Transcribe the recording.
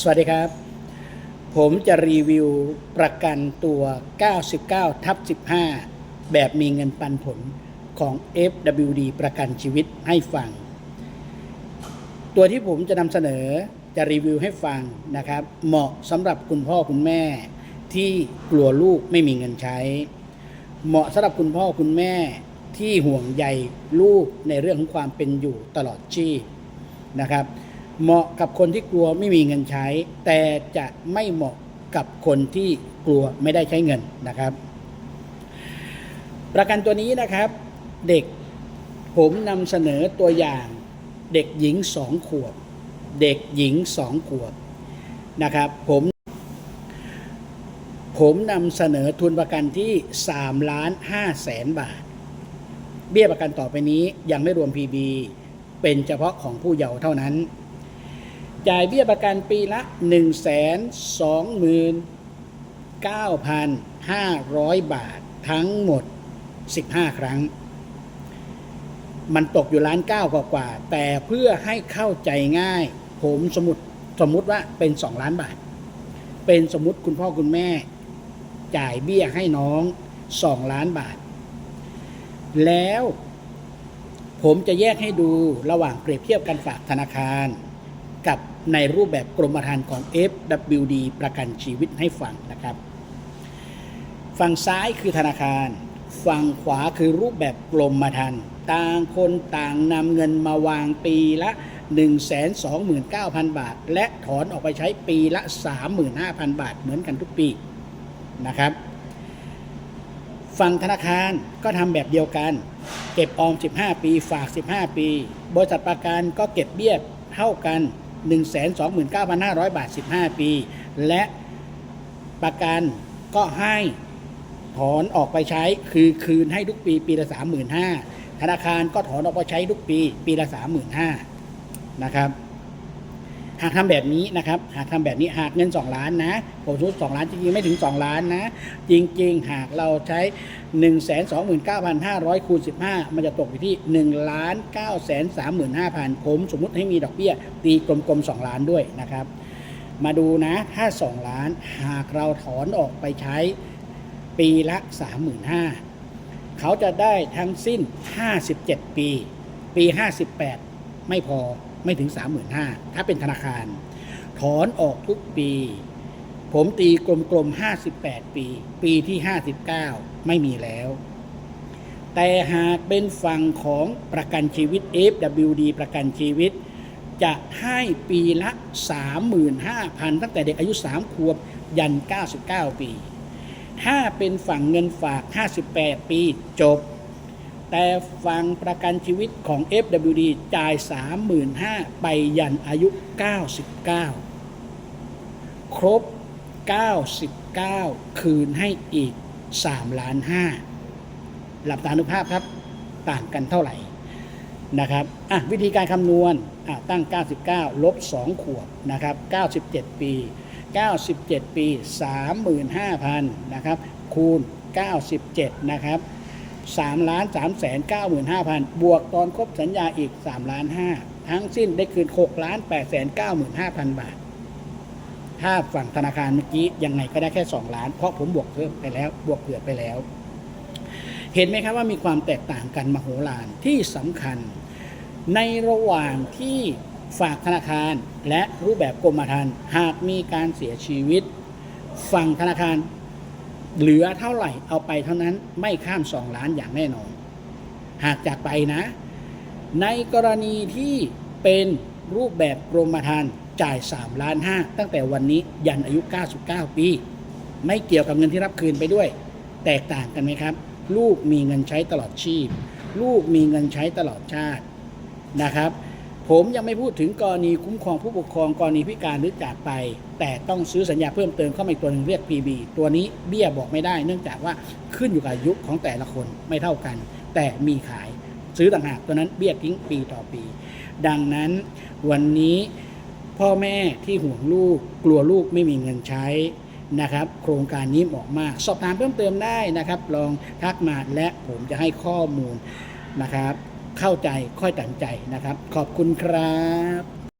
สวัสดีครับ ผมจะรีวิวประกันตัว 99 ทับ 15 แบบมีเงินปันผลของ FWD ประกันชีวิตให้ฟัง ตัวที่ผมจะนำเสนอจะรีวิวให้ฟังนะครับ เหมาะสำหรับคุณพ่อคุณแม่ที่กลัวลูกไม่มีเงินใช้ เหมาะสำหรับคุณพ่อคุณแม่ที่ห่วงใยลูกในเรื่องของความเป็นอยู่ตลอดชีพนะครับ เหมาะกับคนที่กลัวไม่มีเงินใช้ แต่จะไม่เหมาะกับคนที่กลัวไม่ได้ใช้เงินนะครับ ประกันตัวนี้นะครับ เด็กผมนำเสนอตัวอย่าง เด็กหญิงสองขวบ เด็กหญิงสองขวบนะครับ ผมผมนำเสนอทุนประกันที่3ล้าน5แสนบาท เบี้ยประกันต่อไปนี้ยังไม่รวม PB เป็นเฉพาะของผู้เยาว์เท่านั้น จ่ายเบี้ยประกันปีละ 1 2 9 5 0 0 บาททั้งหมด 15 ครั้ง มันตกอยู่ล้านเก้ากว่าๆแต่เพื่อให้เข้าใจง่าย ผมสมมติสมมติว่าเป็น 2 ล้านบาท เป็นสมมติคุณพ่อคุณแม่ จ่ายเบี้ยให้น้อง 2 ล้านบาท แล้วผมจะแยกให้ดูระหว่างเปรียบเทียบการฝากธนาคารกับ ในรูปแบบกรมธรรม์ของ FWD ประกันชีวิตให้ฟังนะครับ ฝั่งซ้ายคือธนาคาร ฝั่งขวาคือรูปแบบกรมธรรม์ต่างคนต่างนำเงินมาวางปีละ 129,000 บาท และถอนออกไปใช้ปีละ 35,000 บาทเหมือนกันทุกปีนะครับฝั่งธนาคารก็ทำแบบเดียวกัน เก็บออม 15 ปี ฝาก 15 ปี บริษัทประกันก็เก็บเบี้ยเท่ากัน 129,500 บาท 15 ปี และประกันก็ให้ถอนออกไปใช้คือคืนให้ทุกปีปีละ 35,000ธนาคารก็ถอนออกไปใช้ทุกปี ปีละ 35,000นะครับ หากทำแบบนี้นะครับ หากทำแบบนี้หากเงิน 2 ล้านนะผมสมมติ2ล้านจริงๆไม่ถึง 2 ล้านนะ จริง ๆ หากเราใช้ 1 2 9 5 0 0คูณ15 มันจะตกอยู่ที่1ล้าน9 3 5 0 0 0ผมสมมุติให้มีดอกเบี้ยตีกลมๆ 2 ล้านด้วยนะครับ มาดูนะถ้า 2 ล้านหากเราถอนออกไปใช้ปีละ 35,000เขาจะได้ทั้งสิ้น 57 ปี ปี 58 ไม่พอ ไม่ถึง 35,000ถ้าเป็นธนาคาร ถอนออกทุกปี ผมตีกลมๆ 58 ปี ปีที่ 59 ไม่มีแล้ว แต่หากเป็นฝั่งของประกันชีวิต FWD ประกันชีวิต จะให้ปีละ 35,000 ตั้งแต่เด็กอายุ 3 ขวบยัน 99 ปี ถ้าเป็นฝั่งเงินฝาก 58 ปีจบ แต่ฟังประกันชีวิตของ FWD จ่าย 35,000ไปยันอายุ 99 ครบ 99 คืนให้อีก3ล้าน5หลับตานุภาพครับ ต่างกันเท่าไหร่นะครับอะวิธีการคำนวณอะตั้ง 99 ลบ 2 ขวบนะครับ 97 ปี 97 ปี 35,000 นะครับ คูณ 97 นะครับ 3ล้าน3แสน95,000 บวกตอนครบสัญญาอีก3ล้าน5ทั้งสิ้นได้คืน6ล้าน8แสน95,000 บาท ถ้าฝั่งธนาคารเมื่อกี้ยังไงก็ได้แค่ 2 ล้าน เพราะผมบวกเพิ่มไปแล้ว บวกเผื่อไปแล้ว เห็นไหมครับว่ามีความแตกต่างกันมโหฬารที่สำคัญ ในระหว่างที่ฝากธนาคารและรูปแบบกรมธรรม์หากมีการเสียชีวิต ฝั่งธนาคาร เหลือเท่าไหร่เอาไปเท่านั้นไม่ข้าม2ล้านอย่างแน่นอน หากจากไปนะ ในกรณีที่เป็นรูปแบบกรมธรรม์จ่าย3ล้าน5ตั้งแต่วันนี้ยันอายุ 99 ปี ไม่เกี่ยวกับเงินที่รับคืนไปด้วย แตกต่างกันไหมครับ ลูกมีเงินใช้ตลอดชีพ ลูกมีเงินใช้ตลอดชาตินะครับ ผมยังไม่พูดถึงกรณีคุ้มครองผู้ปกครองกรณีพิการหรือจากไป แต่ต้องซื้อสัญญาเพิ่มเติมเข้ามาอีกตัวหนึ่งเรียก PB ตัวนี้เบี้ยบอกไม่ได้ เนื่องจากว่าขึ้นอยู่กับอายุของแต่ละคนไม่เท่ากัน แต่มีขายซื้อต่างหากตัวนั้นเบี้ยทิ้งปีต่อปี ดังนั้นวันนี้พ่อแม่ที่ห่วงลูกกลัวลูกไม่มีเงินใช้นะครับ โครงการนี้เหมาะมาก สอบถามเพิ่มเติมได้นะครับ ลองทักมาและผมจะให้ข้อมูลนะครับ เข้าใจค่อยตัดใจนะครับ ขอบคุณครับ